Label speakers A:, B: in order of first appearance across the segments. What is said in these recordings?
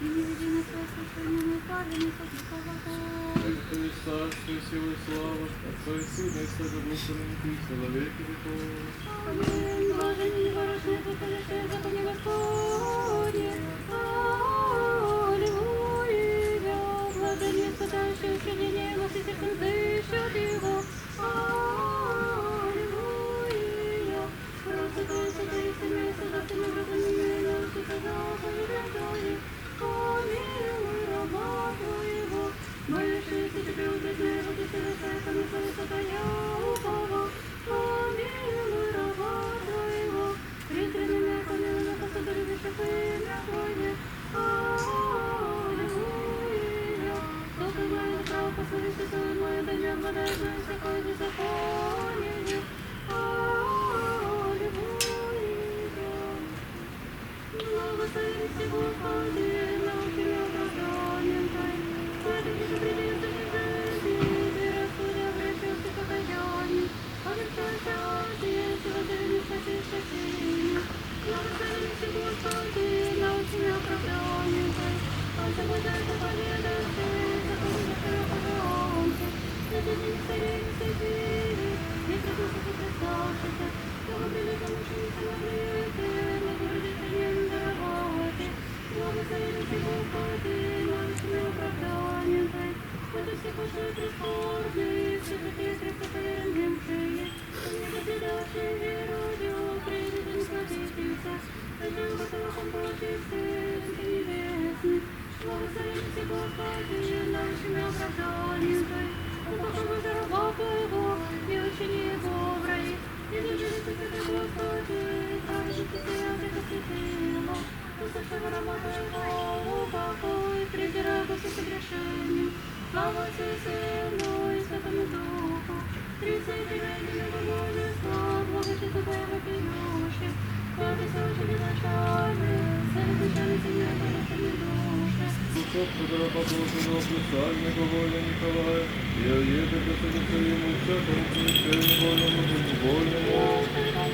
A: і не веди нас в искушение, Блаженный испытающий учение, во все сердцем дышат его. principle for this. Слава Отцу и Сыну и Святому Духу. Тридцать имени множество, благочестие Твоего пьющих. Слава Иисусе безначальный, Сын изначальный, Семья Твоя, души.
B: Кусок раба Божьего, писальника воля Николая, и оеды присадится ему всякому помещению вольному, вольному.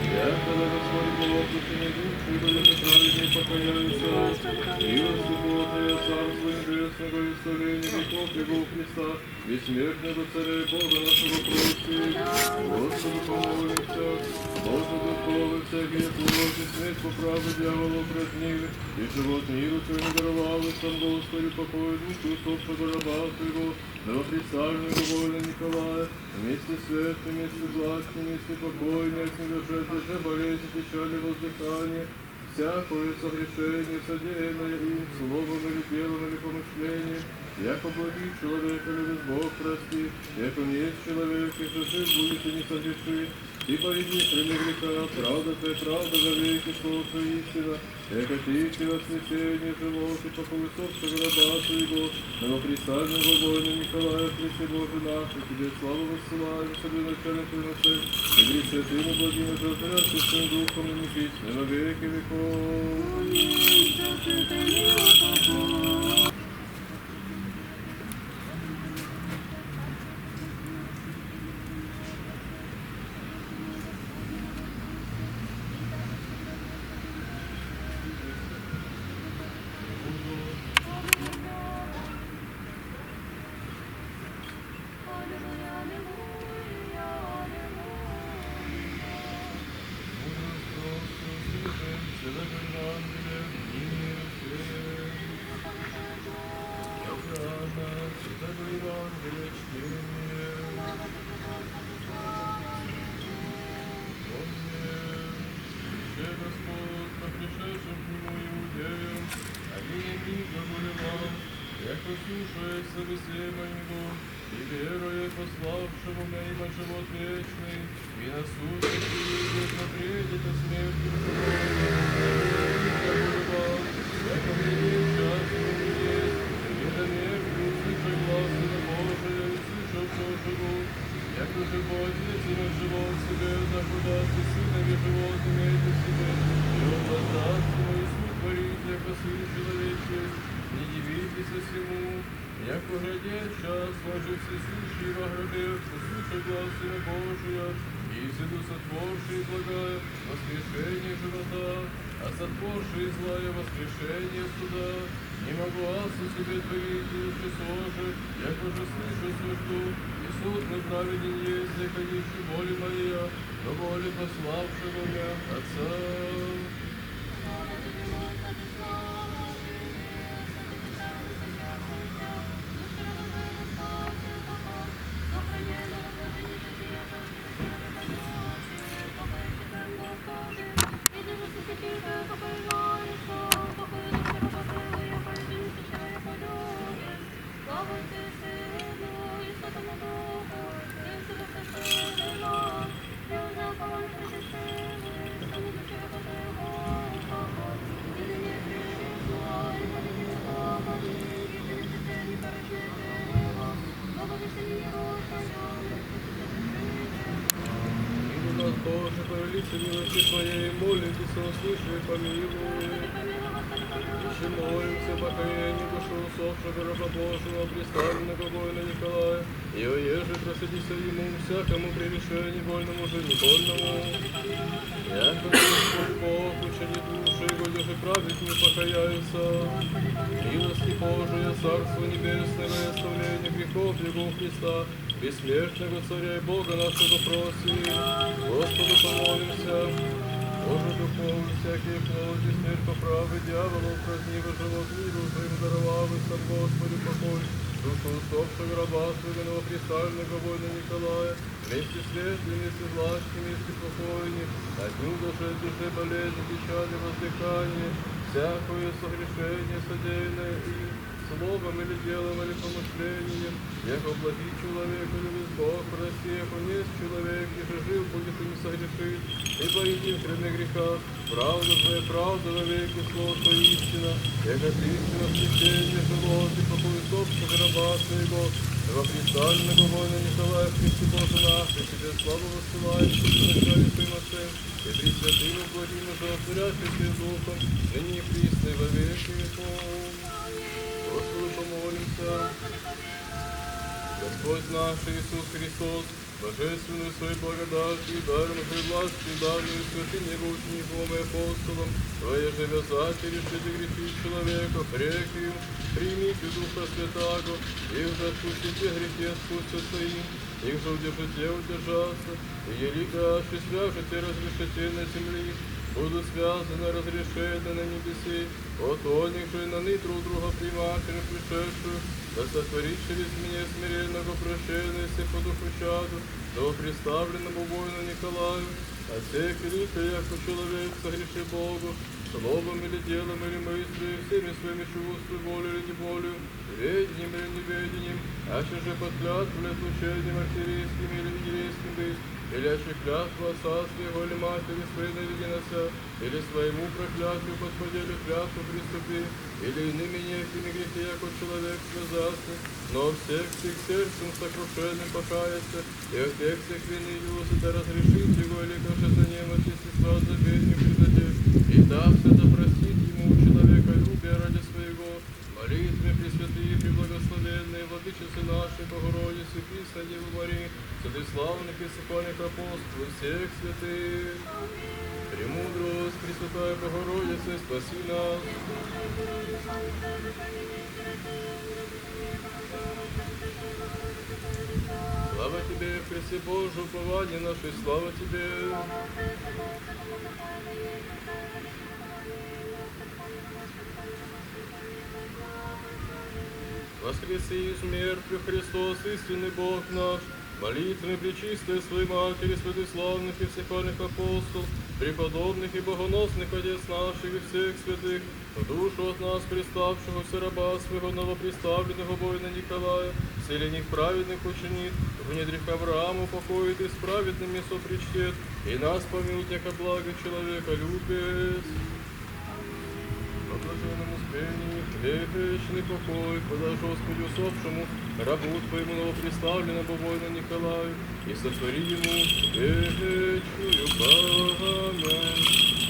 B: Я, когда Господь Бог, не душу, и будете праведней покаяются, и Господа Царства Небесного и Словения веков Его Христа, бессмертного Царя и Бога нашего прости. Господу помолимся, Боже духовный, всякие плоти, смерть по праву дьяволу празднили, и живот миру Твою не даровал, и сам Господи покой душу усопшего раба Твоего, новопредставленного воля Николая, вместе светлым, вместе властным, вместе покойным, от недожеточной болезни, печали, воздыхания, всякое согрешение, содеянное им, словом или делом или помышлением, яко благи человека любит Бог прости, яко не есть человек, и что жив будет и не согрешит, ибо иди прими греха, правда Твоя, правда за веки, слово Твое истина, яко Ты, воскресение живот, и покой собственного раба Твоего, новопредставленного воина Николая, Христе Боже наш, и Тебе славу высылаем, себе начальник Твой на цель, и грех святым и благим, и животворят Святым Духом, и не пить, во веки веков. на куда ты сына животных найдешь себе, и не дивитесь всему, як уже час, сложи все сущие во гробе, услыша глаз Сына Божия, благая, воскрешение живота, а сотворший злая воскрешение суда, не могу асу себе творить, лучше сложи, як уже слышу свой и суд праведен есть, ищу воли моя, но воли пославшего меня Боже, по величию милости Твоей, молитесь, услыши и помилуй. Еще молимся покаянию душу усопшего раба Божьего, представленного воина Николая, и оеже просадися ему всякому прегрешению вольному же невольному. Яко Господь Бог, учени души, его же праведник покаяются. Милости Божия, Царство Небесное, оставление грехов Его Христа, бессмертного Царя и Бога нашего проси. Господу помолимся. Боже духовный, всякие плоти, смерть поправы, дьяволов, празднива живот миру, своим даровав, и сам Господи покой, душу усопшего раба своего новопристального воина Николая, вместе светлыми, вместе злачными, вместе покойни, от ню душе, душе болезни, печали, воздыхание, всякое согрешение, содеянное им, словом или делом, или помышлением, яко благи человека, любит Бог, прости, яко есть человек, и же жил будет и не согрешит, ибо един кроме греха, правда твоя, правда во веки, слово твое истина, яко ты истина в течение живот, и покой собственно раба своего, во пристального воина Николая, Христе Боже наш, и тебе славу высылаем, что ты начали своим отцем, и при святым и благим уже отворящийся духом, ныне и присно и во веки веков. Господу помолимся. Господь наш Иисус Христос, божественную своей благодатью, даром своей властью, данную святым Его учеником и апостолом, Твоя же и решите грехи человека, прекию, примите Духа Святаго, и уже отпустите грехи отпустятся им, их же удержите удержаться, и елика свяжете разрешите на земли, будут связаны, разрешены на небеси, от них же на ны друг друга примачены пришедшую, да сотворит через меня смиренного прощения все по духу чаду, до представленному воину Николаю, а те крика, яко человек согреши Богу, словом или делом или мыслью, всеми своими чувствами, волей или неволею, ведением или неведением, а же под клятву или отлучением архиерейским или еврейским быть, или аще клятву отца своего или матери своей наведенося, или своему проклятию подходили клятву приступи, или иными некими грехи, яко человек связался, но всех всех сердцем сокрушенным покаяться, и от всех всех вины юзы да разрешить его, или каже за немощь, сестра забвению предадешь, и дався да простит ему человека любя ради своего, молитвы пресвятые, преблагословенные, владычицы нашей, Богородицы, Писна Девы Марии, святых славных и сокольных апостолов, всех святых. Премудрость, Пресвятая Богородица, спаси нас. Слава Тебе, Христе Божий, упование наше, слава Тебе. Воскреси из мертвых Христос, истинный Бог наш, молитвами пречистой Своей Матери, святых славных и всехвальных апостол, преподобных и богоносных Отец наших и всех святых, в душу от нас приставшегося раба своего новоприставленного воина Николая, селених праведных ученик, внедрих Аврааму покоит и с праведными сопричтет, и нас помилует, яко благо человека любец. По блаженному спении, вечный покой, подай Господи усопшему, рабу Твоему новоприставленному воину Николаю, и сотвори ему вечную память.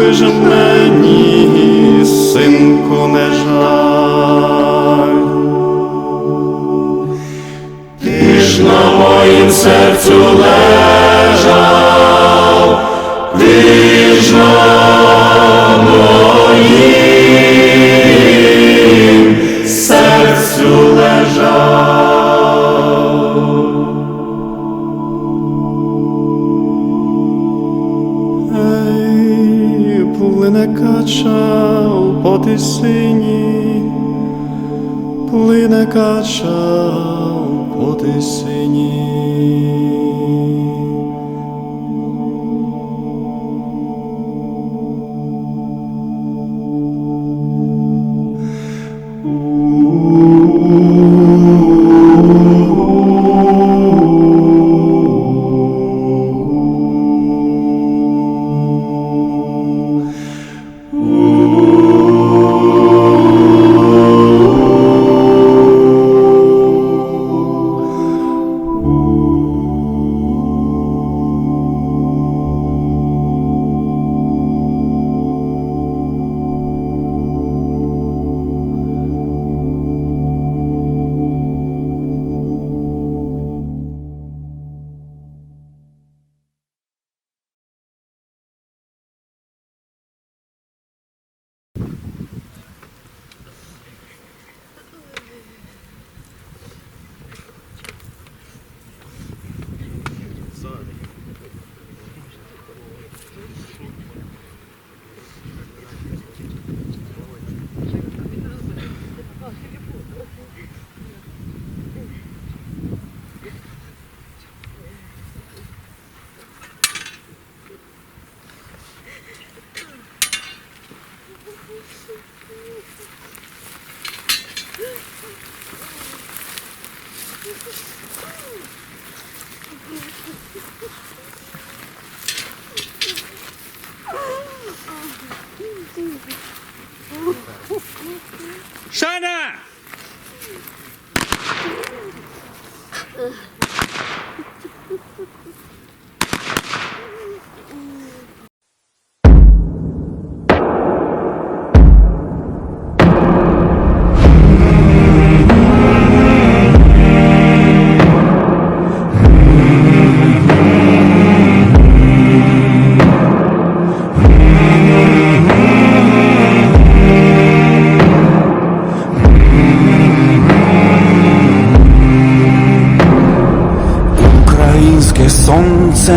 C: ж мені, синку, не жаль. Ти ж на моїм серцю лежав, ти ж на моїм у потисині, плине кача у потисині.